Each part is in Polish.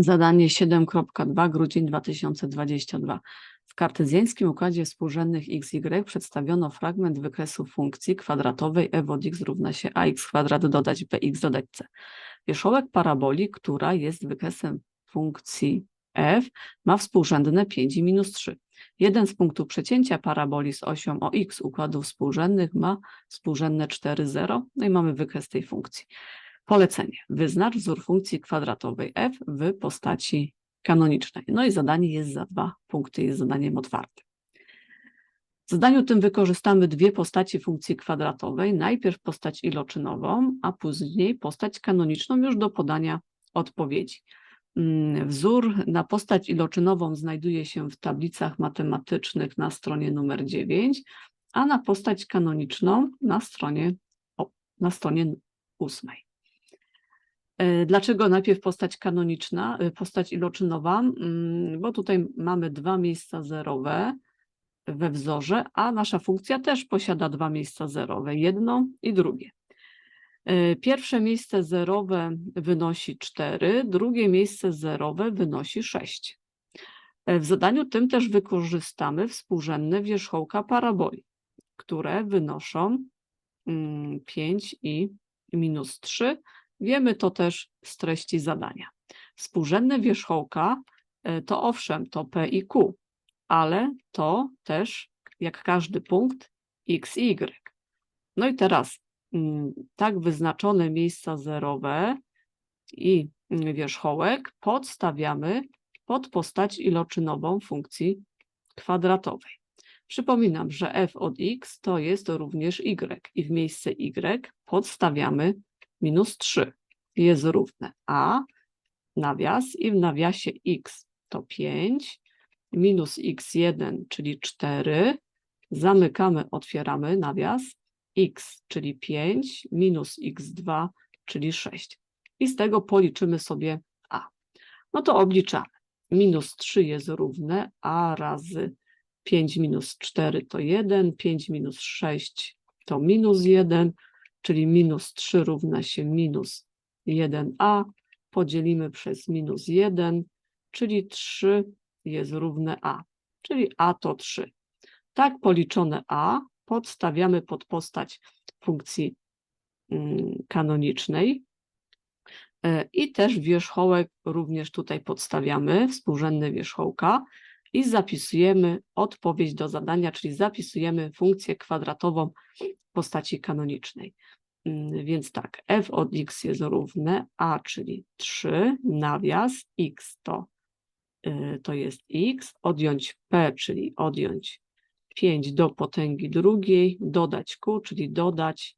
Zadanie 7.2, grudzień 2022. W kartezjańskim układzie współrzędnych xy przedstawiono fragment wykresu funkcji kwadratowej f od x równa się ax kwadrat dodać bx dodać c. Wierzchołek paraboli, która jest wykresem funkcji f, ma współrzędne 5 i minus 3. Jeden z punktów przecięcia paraboli z osią o x układów współrzędnych ma współrzędne 4, 0. No i mamy wykres tej funkcji. Polecenie. Wyznacz wzór funkcji kwadratowej f w postaci kanonicznej. No i zadanie jest za dwa punkty, jest zadaniem otwartym. W zadaniu tym wykorzystamy dwie postaci funkcji kwadratowej. Najpierw postać iloczynową, a później postać kanoniczną już do podania odpowiedzi. Mm, Wzór na postać iloczynową znajduje się w tablicach matematycznych na stronie numer 9, a na postać kanoniczną na stronie, o, na stronie 8. E, Dlaczego najpierw postać kanoniczna, e, postać iloczynowa? Mm, Bo tutaj mamy dwa miejsca zerowe we wzorze, a nasza funkcja też posiada dwa miejsca zerowe, jedno i drugie. E, Pierwsze miejsce zerowe wynosi 4, drugie miejsce zerowe wynosi 6. E, W zadaniu tym też wykorzystamy współrzędne wierzchołka paraboli, które wynoszą mm, 5 i minus 3. Wiemy to też z treści zadania. Współrzędne wierzchołka e, to owszem, to P i Q, ale to też, jak każdy punkt, X i Y. No i teraz mm, tak wyznaczone miejsca zerowe i mm, wierzchołek podstawiamy pod postać iloczynową funkcji kwadratowej. Przypominam, że f od x to jest również y i w miejsce y podstawiamy minus 3 jest równe a nawias i w nawiasie x to 5 minus x1 czyli 4 zamykamy, otwieramy nawias x czyli 5 minus x2 czyli 6 i z tego policzymy sobie a. No to obliczamy. Minus 3 jest równe a razy 5 minus 4 to 1, 5 minus 6 to minus 1, czyli minus 3 równa się minus 1a, podzielimy przez minus 1, czyli 3 jest równe a, czyli a to 3. Tak policzone a podstawiamy pod postać funkcji mm, kanonicznej E, i też wierzchołek również tutaj podstawiamy, współrzędne wierzchołka i zapisujemy odpowiedź do zadania, czyli zapisujemy funkcję kwadratową w postaci kanonicznej. Mm, Więc tak, f od x jest równe a, czyli 3, nawias x to, y, to jest x, odjąć p, czyli odjąć 5 do potęgi drugiej, dodać q, czyli dodać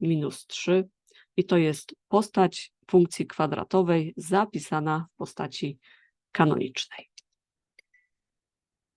minus 3 i to jest postać funkcji kwadratowej zapisana w postaci kanonicznej.